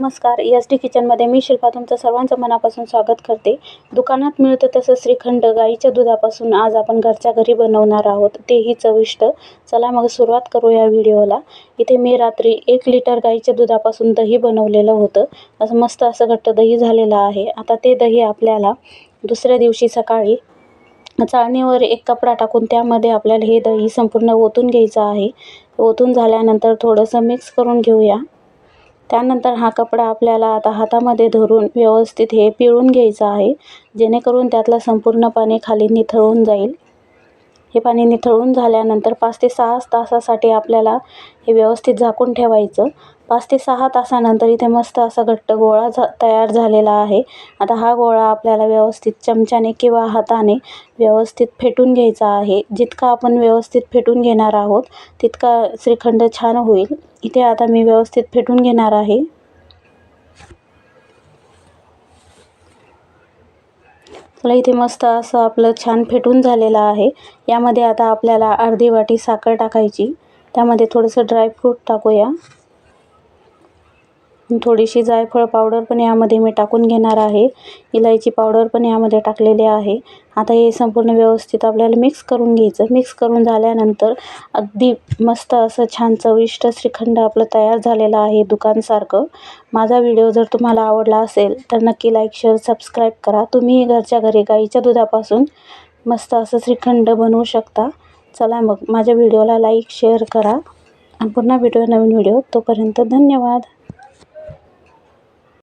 नमस्कार S D किचनमध्ये मी शिल्पा तुमचं सर्वांचं मनापासून स्वागत करते. दुकानात मिळतं तसं श्रीखंड गाईच्या दुधापासून आज आपण घरच्या घरी बनवणार आहोत. तेही चविष्ट. चला मग सुरुवात करू या व्हिडिओला. इथे मी रात्री एक लिटर गाईच्या दुधापासून दही बनवलेलं होतं. असं मस्त असं घट्ट दही झालेलं आहे. आता ते दही आपल्याला दुसऱ्या दिवशी सकाळी चाळणीवर एक कपडा टाकून त्यामध्ये आपल्याला हे दही संपूर्ण ओतून घ्यायचं आहे. ओतून झाल्यानंतर थोडंसं मिक्स करून घेऊया. त्यानंतर हा कपडा आपल्याला आता हातामध्ये धरून व्यवस्थित हे पिळून घ्यायचं आहे. जेणेकरून त्यातलं संपूर्ण पाणी खाली निथळून जाईल. हे पाणी निथळून झाल्यानंतर पाच ते सहा तासासाठी आपल्याला हे व्यवस्थित झाकून ठेवायचं. पाच ते सहा तासानंतर इथे मस्त असा घट्ट गोळा झा तयार झालेला आहे. आता हा गोळा आपल्याला व्यवस्थित चमच्याने किंवा हाताने व्यवस्थित फेटून घ्यायचा आहे. जितका आपण व्यवस्थित फेटून घेणार आहोत तितका श्रीखंड छान होईल. इथे आता मी व्यवस्थित फेटून घेणार आहे. चला इथे मस्त असं आपलं छान फेटून झालेलं आहे. यामध्ये आता आपल्याला अर्धी वाटी साखर टाकायची. त्यामध्ये थोडंसं ड्रायफ्रूट टाकूया. थोडीशी जायफळ पावडर पण यामध्ये मी टाकून घेणार आहे. इलायची पावडर पण यामध्ये टाकलेली आहे. आता हे संपूर्ण व्यवस्थित आपल्याला मिक्स करून घ्यायचं. मिक्स करून झाल्यानंतर अगदी मस्त असं छान चविष्ट श्रीखंड आपलं तयार झालेलं आहे दुकानसारखं. माझा व्हिडिओ जर तुम्हाला आवडला असेल तर नक्की लाईक शेअर सबस्क्राईब करा. तुम्ही घरच्या घरी गाईच्या दुधापासून मस्त असं श्रीखंड बनवू शकता. चला मग माझ्या व्हिडिओला लाईक शेअर करा. आणि पुन्हा भेटूया नवीन व्हिडिओ तोपर्यंत धन्यवाद.